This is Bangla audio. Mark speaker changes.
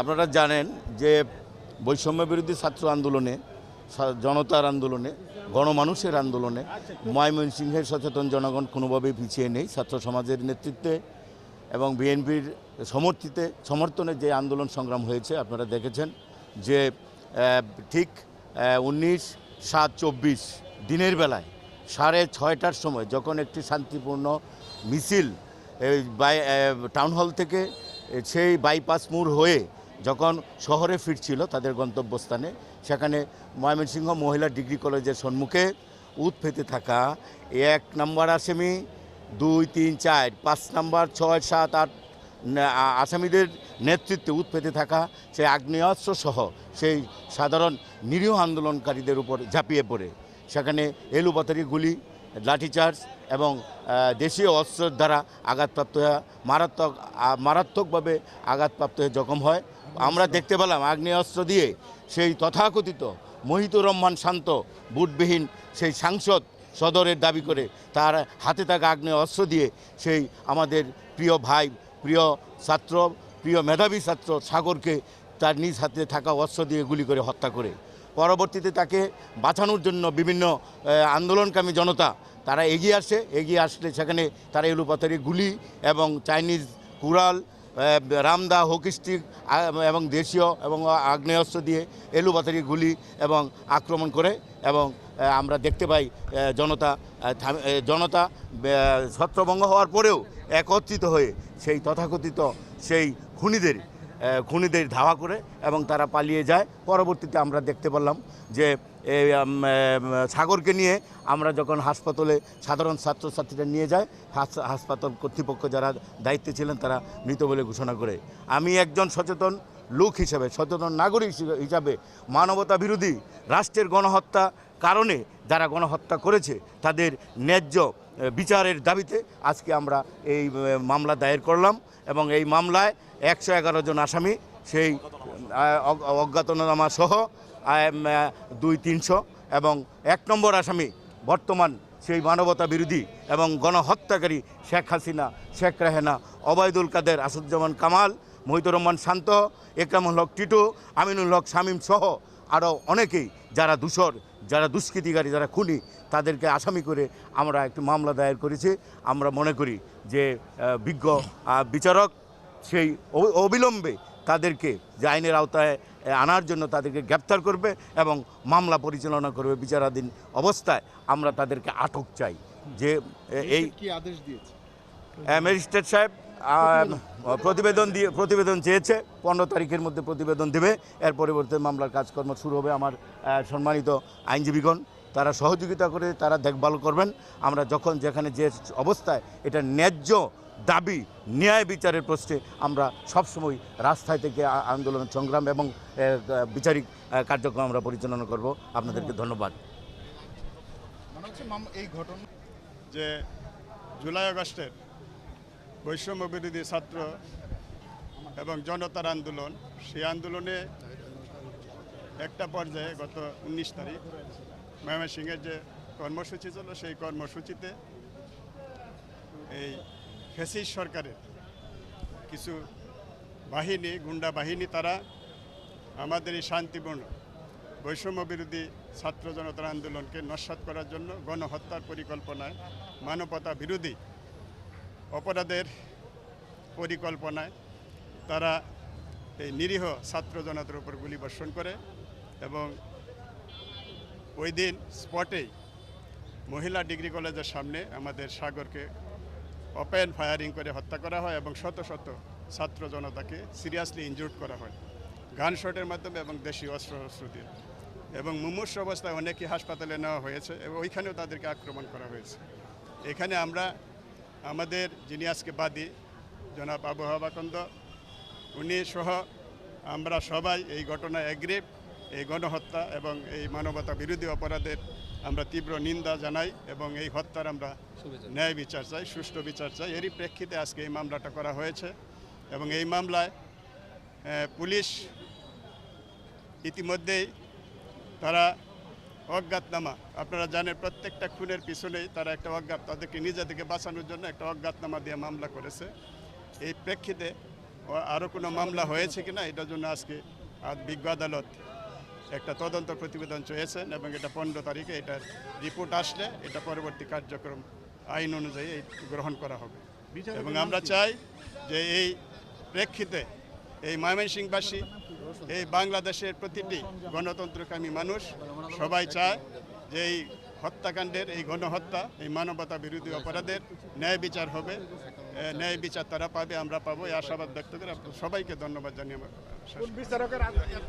Speaker 1: আপনারা জানেন যে বৈষম্য বিরোধী ছাত্র আন্দোলনে জনতার আন্দোলনে গণমানুষের আন্দোলনে ময়মনসিংহের সচেতন জনগণ কোনোভাবেই পিছিয়ে নেই। ছাত্র সমাজের নেতৃত্বে এবং বিএনপির সমর্থিতে সমর্থনে যে আন্দোলন সংগ্রাম হয়েছে আপনারা দেখেছেন যে ঠিক উনিশ সাত চব্বিশ দিনের বেলায় সাড়ে ছয়টার সময় যখন একটি শান্তিপূর্ণ মিছিল টাউন হল থেকে সেই বাইপাস মোড় হয়ে যখন শহরে ফিরছিল তাদের গন্তব্যস্থানে, সেখানে ময়মনসিংহ মহিলা ডিগ্রি কলেজের সম্মুখে উৎপেতে থাকা এক নম্বর আসামি, দুই, তিন, চার, পাঁচ নাম্বার, ছয়, সাত, আট আসামিদের নেতৃত্বে উৎপেতে থাকা সেই আগ্নেয়াস্ত্র সহ সেই সাধারণ নিরীহ আন্দোলনকারীদের উপর ঝাঁপিয়ে পড়ে। সেখানে এলুপাতারি গুলি, লাঠিচার্জ এবং দেশীয় অস্ত্রের দ্বারা আঘাতপ্রাপ্ত হয়ে, মারাত্মক মারাত্মকভাবে আঘাতপ্রাপ্ত হয়ে জখম হয়। আমরা দেখতে পেলাম আগ্নেয়াস্ত্র দিয়ে সেই তথাকথিত মহিতুর রহমান শান্ত বুটবিহীন সেই সাংসদ সদরের দাবি করে তার হাতে থাকা আগ্নেয় অস্ত্র দিয়ে সেই আমাদের প্রিয় ভাই, প্রিয় ছাত্র, প্রিয় মেধাবী ছাত্র সাগরকে তার নিজ হাতে থাকা অস্ত্র দিয়ে গুলি করে হত্যা করে। পরবর্তীতে তাকে বাঁচানোর জন্য বিভিন্ন আন্দোলনকামী জনতা, তারা এগিয়ে আসে। এগিয়ে আসলে সেখানে তারা এলুপাতারি গুলি এবং চাইনিজ কুড়াল রামদা হকিস্টিক এবং দেশীয় এবং আগ্নেয়াস্ত্র দিয়ে এলুপাতারি গুলি এবং আক্রমণ করে এবং আমরা দেখতে পাই জনতা জনতা ছত্রভঙ্গ হওয়ার পরেও একত্রিত হয়ে সেই তথাকথিত সেই খুনিদের খুনিদের ধাওয়া করে এবং তারা পালিয়ে যায়। পরবর্তীতে আমরা দেখতে পারলাম যে সাগরকে নিয়ে আমরা যখন হাসপাতালে সাধারণ ছাত্রছাত্রীরা নিয়ে যায়, হাস- হাসপাতাল কর্তৃপক্ষ যারা দায়িত্বে ছিলেন তারা মৃত বলে ঘোষণা করে। আমি একজন সচেতন লোক হিসাবে, সচেতন নাগরিক হিসাবে মানবতা বিরোধী রাষ্ট্রের গণহত্যা কারণে যারা গণহত্যা করেছে, তাদের ন্যায্য বিচারের দাবিতে আজকে আমরা এই মামলা দায়ের করলাম এবং এই মামলায় একশো এগারো জন আসামি, সেই অজ্ঞাতনামা সহ দুই তিনশো এবং এক নম্বর আসামি বর্তমান সেই মানবতা বিরোধী এবং গণহত্যাকারী শেখ হাসিনা, শেখ রেহেনা, ওবায়দুল কাদের, আসাদুজ্জামান কামাল, মহিতুর রহমান শান্ত একরামুল হক টিটু, আমিনুল হক শামীম সহ আরও অনেকেই যারা দূষর যারা দুষ্কৃতিকারী যারা খুনি তাদেরকে আসামি করে আমরা একটি মামলা দায়ের করেছি। আমরা মনে করি যে বিজ্ঞ বিচারক সেই অবিলম্বে তাদেরকে যে আইনের আওতায় আনার জন্য তাদেরকে গ্রেপ্তার করবে এবং মামলা পরিচালনা করবে বিচারাধীন অবস্থায় আমরা তাদেরকে আটক চাই। যে এই
Speaker 2: কি আদেশ দিয়েছে?
Speaker 1: আহ, ম্যাজিস্ট্রেট সাহেব প্রতিবেদন দিয়ে, প্রতিবেদন চেয়েছে, পনেরো তারিখের মধ্যে প্রতিবেদন দেবে। এর পরিবর্তে মামলার কাজকর্ম শুরু হবে আমার সম্মানিত আইনজীবীগণ। তারা সহযোগিতা করে, তারা দেখভাল করবেন। আমরা যখন যেখানে যে অবস্থায়, এটা ন্যায্য দাবি, ন্যায় বিচারের প্রশ্নে আমরা সবসময় রাস্তায় থেকে আন্দোলন, সংগ্রাম এবং বিচারিক কার্যক্রম আমরা পরিচালনা করব। আপনাদেরকে ধন্যবাদ।
Speaker 2: এই ঘটনা
Speaker 3: যে জুলাই আগস্টের বৈষম্য বিরোধী ছাত্র এবং জনতার আন্দোলন, সেই আন্দোলনে একটা পর্যায়ে গত উনিশ তারিখ ময়মনসিংহের যে কর্মসূচি ছিল, সেই কর্মসূচিতে এই ফেসিস সরকারের কিছু বাহিনী, গুন্ডা বাহিনী, তারা আমাদের এই শান্তিপূর্ণ বৈষম্য বিরোধী ছাত্র জনতার আন্দোলনকে নস্বাত করার জন্য গণহত্যার পরিকল্পনায় মানবতা বিরোধী অপরাধের পরিকল্পনায় তারা এই নিরীহ ছাত্র জনতার উপর গুলি বর্ষণ করে এবং ওই দিন স্পটেই মহিলা ডিগ্রি কলেজের সামনে আমাদের সাগরকে ওপেন ফায়ারিং করে হত্যা করা হয় এবং শত শত ছাত্র জনতাকে সিরিয়াসলি ইনজুর্ড করা হয়। গান শটের মাধ্যমে এবং দেশীয় অস্ত্র দিয়ে। এবং মুমূর্ষ অবস্থায় অনেকেই হাসপাতালে নেওয়া হয়েছে এবং ওইখানেও তাদেরকে আক্রমণ করা হয়েছে। এখানে আমরা আমাদের যিনি আজকে বাদী জনাব আবহাওয়া কন্দ উনি সহ আমরা সবাই এই ঘটনায় এগ্রিপ এই গণহত্যা এবং এই মানবতা বিরোধী অপরাধের আমরা তীব্র নিন্দা জানাই এবং এই হত্যার আমরা ন্যায় বিচার চাই সুষ্ঠু বিচার চাই। এরই প্রেক্ষিতে আজকে এই মামলাটা করা হয়েছে এবং এই মামলায় পুলিশ ইতিমধ্যেই তারা অজ্ঞাতনামা। আপনারা জানেন প্রত্যেকটা খুনের পিছনেই তারা একটা অজ্ঞাত তাদেরকে নিজেদেরকে বাঁচানোর জন্য একটা অজ্ঞাতনামা দিয়ে মামলা করেছে। এই প্রেক্ষিতে আরও কোনো মামলা হয়েছে কিনা এটার জন্য আজকে আজ বিজ্ঞ আদালত একটা তদন্ত প্রতিবেদন চেয়েছেন এবং এটা পনেরো তারিখে এটার রিপোর্ট আসলে এটা পরবর্তী কার্যক্রম আইন অনুযায়ী গ্রহণ করা হবে। এবং আমরা চাই যে এই প্রেক্ষিতে এই ময়মনসিংহবাসী এই বাংলাদেশের প্রতিটি গণতন্ত্রকামী মানুষ সবাই চায় যে এই হত্যাকাণ্ডের, এই গণহত্যা, এই মানবতা বিরোধী অপরাধের ন্যায় বিচার হবে ন্যায় বিচার তারা পাবে, আমরা পাবো এই আশাবাদ ব্যক্ত করে সবাইকে ধন্যবাদ জানিয়ে।